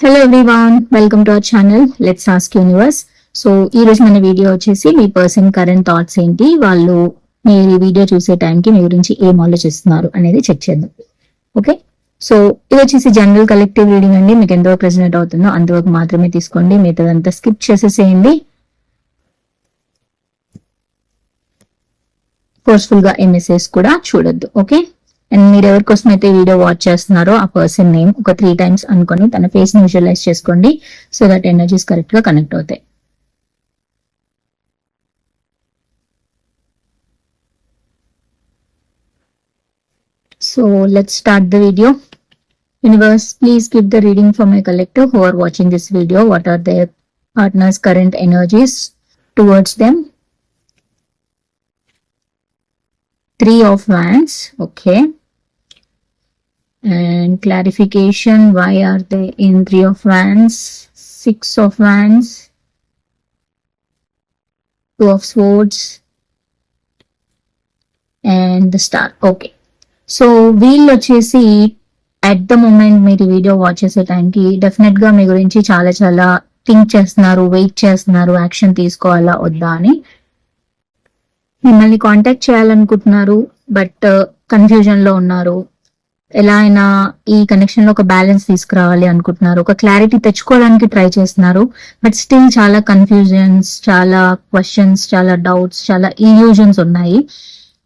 Hello everyone welcome to our channel let's ask universe so ఈ రోజు మన video వచ్చేసి మీ పర్సన్ కరెంట్ థాట్స్ ఏంటి? వాళ్ళు మీరు ఈ వీడియో చూసే టైంకి మీ గురించి ఏం ఆలోచిస్తున్నారు అనేది చెక్ చేద్దాం. ఓకే సో ఇది వచ్చేసి జనరల్ కలెక్టివ్ రీడింగ్ అండి. మీకు ఎంతవరకు ప్రెసిడెంట్ అవుతుందో అంతవరకు మాత్రమే తీసుకోండి. మిగతాదంతా స్కిప్ చేసేసేయండి. ఫోర్స్ఫుల్గా మెసేజ్ కూడా చూడొద్దు. ఓకే అండ్ మీరు ఎవరి కోసం అయితే వీడియో వాచ్ చేస్తున్నారో ఆ పర్సన్ నేమ్ ఒక త్రీ టైమ్స్ అనుకొని తన ఫేస్ని విజువలైజ్ చేసుకోండి సో దట్ ఎనర్జీస్ కరెక్ట్గా కనెక్ట్ అవుతాయి. So let's start the video universe please give the reading for my collective who are watching this video what are their partners current energies towards them three of wands okay and clarification why are they in three of wands? Six of wands? Two of swords? And the star okay. So వీళ్ళు వచ్చేసి at the moment మీరు video watch చేసే టైంకి డెఫినెట్గా మీ గురించి చాలా చాలా think చేస్తున్నారు వెయిట్ చేస్తున్నారు యాక్షన్ తీసుకోవాలా వద్దా అని. మిమ్మల్ని కాంటాక్ట్ చేయాలనుకుంటున్నారు బట్ కన్ఫ్యూజన్ uh, లో ఉన్నారు. ఎలా అయినా ఈ కనెక్షన్లో ఒక బ్యాలెన్స్ తీసుకురావాలి అనుకుంటున్నారు. ఒక క్లారిటీ తెచ్చుకోవడానికి ట్రై చేస్తున్నారు. బట్ స్టిల్ చాలా కన్ఫ్యూజన్స్ చాలా క్వశ్చన్స్ చాలా డౌట్స్ చాలా ఇల్యూజన్స్ ఉన్నాయి.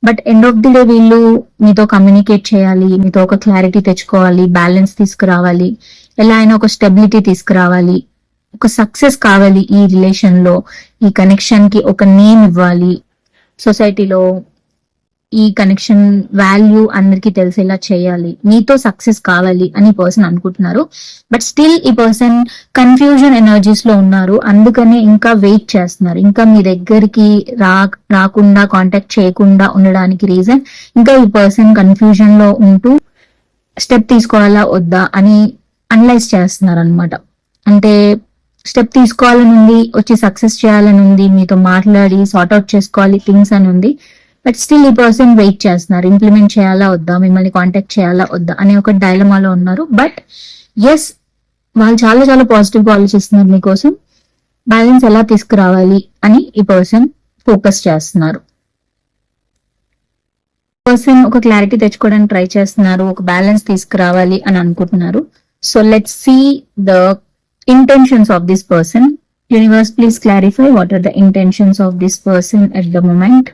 But end of the day వీళ్ళు మీతో కమ్యూనికేట్ చేయాలి మీతో ఒక క్లారిటీ తెచ్చుకోవాలి బ్యాలెన్స్ తీసుకురావాలి. ఎలా అయినా ఒక స్టెబిలిటీ తీసుకురావాలి. ఒక సక్సెస్ కావాలి ఈ రిలేషన్లో. ఈ కనెక్షన్కి ఒక నేమ్ ఇవ్వాలి. సొసైటీలో ఈ కనెక్షన్ వాల్యూ అందరికి తెలిసేలా చేయాలి. మీతో సక్సెస్ కావాలి అని పర్సన్ అనుకుంటున్నారు. బట్ స్టిల్ ఈ పర్సన్ కన్ఫ్యూజన్ ఎనర్జీస్లో ఉన్నారు. అందుకనే ఇంకా వెయిట్ చేస్తున్నారు. ఇంకా మీ దగ్గరికి రా రాకుండా కాంటాక్ట్ చేయకుండా ఉండడానికి రీజన్ ఇంకా ఈ పర్సన్ కన్ఫ్యూజన్లో ఉంటూ స్టెప్ తీసుకోవాలా వద్దా అని అనలైజ్ చేస్తున్నారు అనమాట అంటే స్టెప్ తీసుకోవాలని ఉంది వచ్చి సక్సెస్ చేయాలని ఉంది మీతో మాట్లాడి సార్ట్ అవుట్ చేసుకోవాలి థింగ్స్ అని ఉంది. బట్ స్టిల్ ఈ పర్సన్ వెయిట్ చేస్తున్నారు. ఇంప్లిమెంట్ చేయాలా వద్దా? మిమ్మల్ని కాంటాక్ట్ చేయాలా వద్దా? అనే ఒక డైలమాలో ఉన్నారు. బట్ ఎస్ వాళ్ళు చాలా చాలా పాజిటివ్గా ఆలోచిస్తున్నారు మీకోసం. బ్యాలెన్స్ ఎలా తీసుకురావాలి అని ఈ పర్సన్ ఫోకస్ చేస్తున్నారు. పర్సన్ ఒక క్లారిటీ తెచ్చుకోవడానికి ట్రై చేస్తున్నారు. ఒక బ్యాలెన్స్ తీసుకురావాలి అని అనుకుంటున్నారు. So let see the intentions of this person universe please clarify what are the intentions of this person at the moment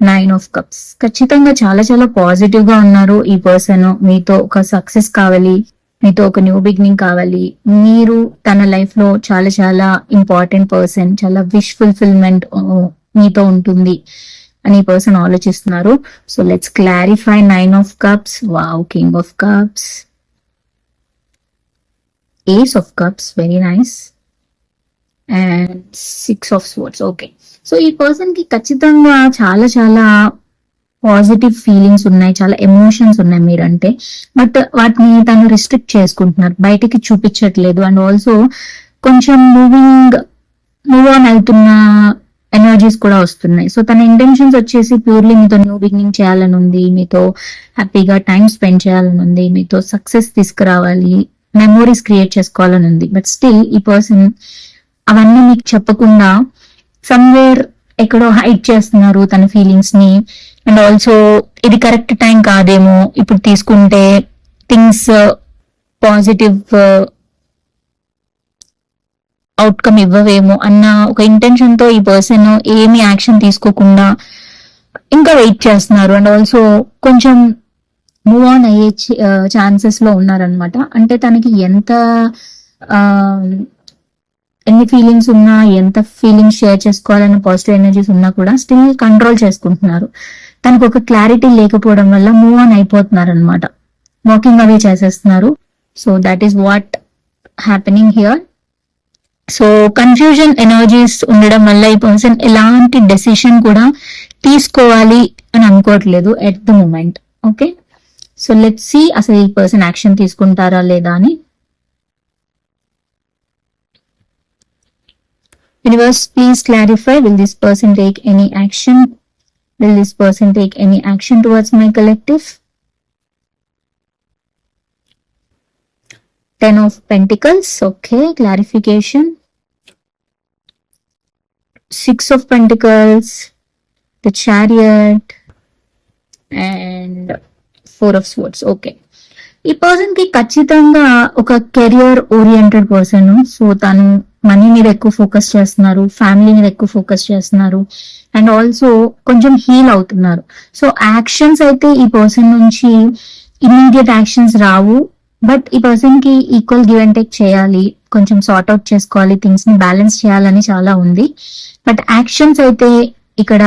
nine of cups ఖచ్చితంగా చాలా చాలా పాజిటివ్గా ఉన్నారు ఈ పర్సన్ మీతో ఒక సక్సెస్ కావాలి మీతో ఒక న్యూ బిగినింగ్ కావాలి. మీరు తన లైఫ్లో చాలా చాలా ఇంపార్టెంట్ పర్సన్ చాలా విష్ ఫుల్ఫిల్మెంట్ మీతో ఉంటుంది అని పర్సన్ ఆలోచిస్తున్నారు. So let's clarify nine of cups wow king of cups ace of cups very nice and six of sports okay so ఈ పర్సన్కి ఖచ్చితంగా చాలా చాలా పాజిటివ్ ఫీలింగ్స్ ఉన్నాయి చాలా ఎమోషన్స్ ఉన్నాయి మీరంటే. బట్ వాటిని తను రిస్ట్రిక్ట్ చేసుకుంటున్నారు. బయటికి చూపించట్లేదు. అండ్ ఆల్సో కొంచెం మూవింగ్ మూవ్ ఆన్ అవుతున్న ఎనర్జీస్ కూడా వస్తున్నాయి. సో తన ఇంటెన్షన్స్ వచ్చేసి ప్యూర్లీ మీతో న్యూ బిగినింగ్ చేయాలని ఉంది మీతో హ్యాపీగా టైం స్పెండ్ చేయాలని ఉంది మీతో సక్సెస్ తీసుకురావాలి మెమోరీస్ క్రియేట్ చేసుకోవాలని ఉంది. బట్ స్టిల్ ఈ పర్సన్ అవన్నీ మీకు చెప్పకుండా సమ్వేర్ ఎక్కడో హైట్ చేస్తున్నారు తన ఫీలింగ్స్ని. అండ్ ఆల్సో ఇది కరెక్ట్ టైం కాదేమో. ఇప్పుడు తీసుకుంటే థింగ్స్ పాజిటివ్ అవుట్కమ్ ఇవ్వవేమో అన్న ఒక ఇంటెన్షన్తో ఈ పర్సన్ ఏమి యాక్షన్ తీసుకోకుండా ఇంకా వెయిట్ చేస్తున్నారు. అండ్ ఆల్సో కొంచెం మూవ్ ఆన్ అయ్యే ఛాన్సెస్ uh, లో ఉన్నారనమాట అంటే తనకి ఎంత um, ఎన్ని ఫీలింగ్స్ ఉన్నా ఎంత ఫీలింగ్స్ షేర్ చేసుకోవాలన్న పాజిటివ్ ఎనర్జీస్ ఉన్నా కూడా స్టిల్ కంట్రోల్ చేసుకుంటున్నారు. తనకు ఒక క్లారిటీ లేకపోవడం వల్ల మూవ్ ఆన్ అయిపోతున్నారు అనమాట వాకింగ్ అవే చేసేస్తున్నారు. So that is what happening here so confusion energies ఉండడం వల్ల ఈ పర్సన్ ఎలాంటి డెసిషన్ కూడా తీసుకోవాలి అని అనుకోవట్లేదు at the moment okay so let see అసలు ఈ పర్సన్ యాక్షన్ తీసుకుంటారా లేదా అని. Universe please clarify will this person take any action will this person take any action towards my collective ten of pentacles okay clarification six of pentacles the chariot and four of sports okay ఈ పర్సన్కి ఖచ్చితంగా ఒక career oriented person so తను money మీద ఎక్కువ focus చేస్తున్నారు family మీద ఎక్కువ ఫోకస్ చేస్తున్నారు అండ్ ఆల్సో కొంచెం హీల్ అవుతున్నారు. సో యాక్షన్స్ అయితే ఈ పర్సన్ నుంచి ఇమీడియట్ యాక్షన్స్ రావు బట్ ఈ పర్సన్కి ఈక్వల్ గివ్ అండ్ టేక్ చేయాలి కొంచెం సార్ట్ అవుట్ చేసుకోవాలి థింగ్స్ని బ్యాలెన్స్ చేయాలని చాలా ఉంది. బట్ యాక్షన్స్ అయితే ఇక్కడ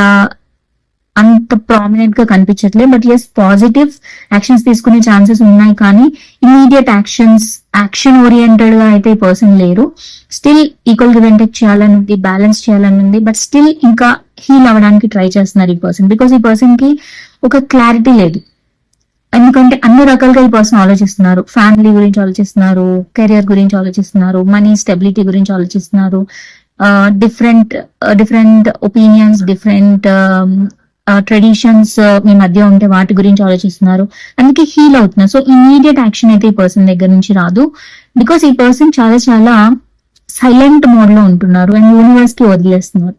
అంత ప్రామినెంట్గా కనిపించట్లేదు బట్ ఎస్ పాజిటివ్ యాక్షన్స్ తీసుకునే ఛాన్సెస్ ఉన్నాయి. కానీ ఇమీడియట్ యాక్షన్స్ యాక్షన్ ఓరియంటెడ్గా అయితే ఈ పర్సన్ లేరు. స్టిల్ ఈక్వల్ గివ్ అండ్ చేయాలని ఉంది బ్యాలెన్స్ చేయాలని ఉంది బట్ స్టిల్ ఇంకా హీల్ అవ్వడానికి ట్రై చేస్తున్నారు ఈ పర్సన్ బికాస్ ఈ పర్సన్కి ఒక క్లారిటీ లేదు. ఎందుకంటే అన్ని రకాలుగా ఈ పర్సన్ ఆలోచిస్తున్నారు. ఫ్యామిలీ గురించి ఆలోచిస్తున్నారు కెరియర్ గురించి ఆలోచిస్తున్నారు మనీ స్టెబిలిటీ గురించి ఆలోచిస్తున్నారు. Different different opinions different traditions uh, మీ మధ్య ఉంటే వాటి గురించి ఆలోచిస్తున్నారు. అందుకే హీల్ అవుతున్నారు సో ఇమీడియట్ యాక్షన్ అయితే ఈ పర్సన్ దగ్గర నుంచి రాదు. బికాస్ ఈ పర్సన్ చాలా చాలా సైలెంట్ మోడ్లో ఉంటున్నారు అండ్ యూనివర్స్కి వదిలేస్తున్నారు.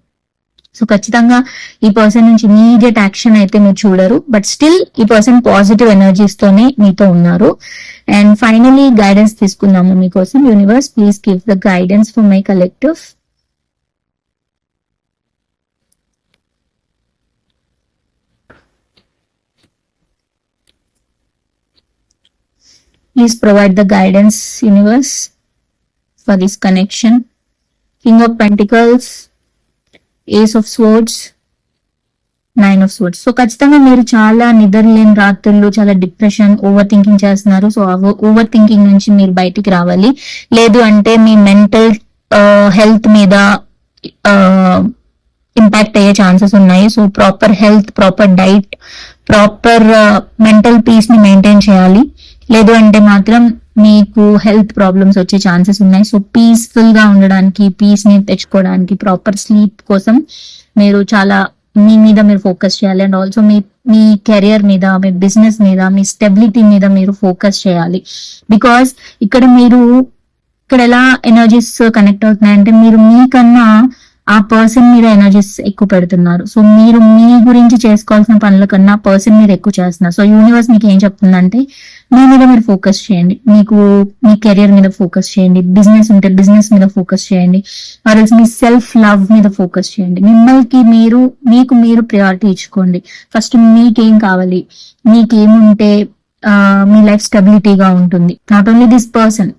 సో ఖచ్చితంగా ఈ పర్సన్ నుంచి ఇమీడియట్ యాక్షన్ అయితే మీరు చూడరు. బట్ స్టిల్ ఈ పర్సన్ పాజిటివ్ ఎనర్జీస్ తోనే మీతో ఉన్నారు. అండ్ ఫైనలీ గైడెన్స్ తీసుకుందాము మీకోసం. Universe please give the guidance for my collective Please provide the guidance, universe, for this connection. King of Pentacles, Ace of Swords, nine of swords so ఖచ్చితంగా మీరు చాలా నిద్రలేని రాత్రులు చాలా డిప్రెషన్ ఓవర్ థింకింగ్ చేస్తున్నారు. So overthinking నుంచి మీరు బయటికి రావాలి. లేదు అంటే మీ మెంటల్ హెల్త్ మీద ఇంపాక్ట్ అయ్యే ఛాన్సెస్ ఉన్నాయి. So proper health proper diet proper mental పీస్ని మెయింటైన్ చేయాలి. లేదు అంటే మాత్రం మీకు హెల్త్ ప్రాబ్లమ్స్ వచ్చే ఛాన్సెస్ ఉన్నాయి. సో పీస్ఫుల్గా ఉండడానికి పీస్ని తెచ్చుకోవడానికి ప్రాపర్ స్లీప్ కోసం మీరు చాలా మీ మీద మీరు ఫోకస్ చేయాలి. అండ్ ఆల్సో మీ మీ కెరియర్ మీద మీ బిజినెస్ మీద మీ స్టెబిలిటీ మీద మీరు ఫోకస్ చేయాలి. బికాస్ ఇక్కడ మీరు ఇక్కడ ఎలా ఎనర్జీస్ కనెక్ట్ అవుతున్నాయంటే మీరు మీకన్నా ఆ పర్సన్ మీద ఎనర్జీస్ ఎక్కువ పెడుతున్నారు. సో మీరు మీ గురించి చేసుకోవాల్సిన పనుల కన్నా పర్సన్ మీద ఎక్కువ చేస్తున్నారు. సో యూనివర్స్ మీకు ఏం చెప్తుందంటే మీ మీద మీరు ఫోకస్ చేయండి. మీకు మీ కెరియర్ మీద ఫోకస్ చేయండి. బిజినెస్ ఉంటే బిజినెస్ మీద ఫోకస్ చేయండి. ఆర్ఎల్స్ మీ సెల్ఫ్ లవ్ మీద ఫోకస్ చేయండి. మిమ్మల్కి మీరు మీకు మీరు ప్రయారిటీ ఇచ్చుకోండి. ఫస్ట్ మీకేం కావాలి? మీకేముంటే మీ లైఫ్ స్టెబిలిటీగా ఉంటుంది. నాట్ ఓన్లీ దిస్ పర్సన్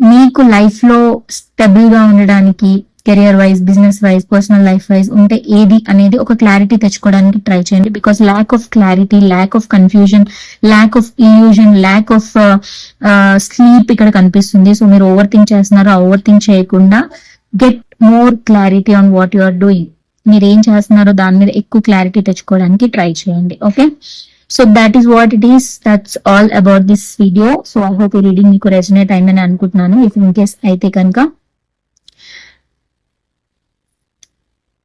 మీకు లైఫ్లో స్టెబుల్గా ఉండడానికి career wise business wise personal life wise ఉంటే ఏది అనేది ఒక క్లారిటీ తెచ్చుకోవడానికి ట్రై చేయండి. Because lack of clarity lack of confusion lack of illusion lack of sleep ఇక్కడ కనిపిస్తుంది. సో మీరు ఓవర్ థింక్ చేస్తున్నారు ఓవర్ థింక్ చేయకుండా get more clarity on what you are doing మీరు ఏం చేస్తున్నారో దాని మీద ఎక్కువ క్లారిటీ తెచ్చుకోవడానికి ట్రై చేయండి. Okay so that is what it is that's all about this video so I hope ఈ రీడింగ్ మీకు రెజనేట్ అయిందని అనుకుంటున్నాను. ఇఫ్ ఇన్ కేస్ అయితే కనుక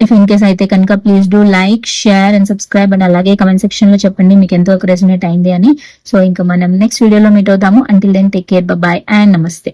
ఇఫ్ ఇన్ కేస్ అయితే కనుక please do like share and subscribe and అలాగే కమెంట్ సెక్షన్లో చెప్పండి మీకు ఎంతో రెసినేట్ అయింది అని. సో ఇంకా మనం నెక్స్ట్ వీడియోలో మీట్ అవుతాము. Until then take care bye and నమస్తే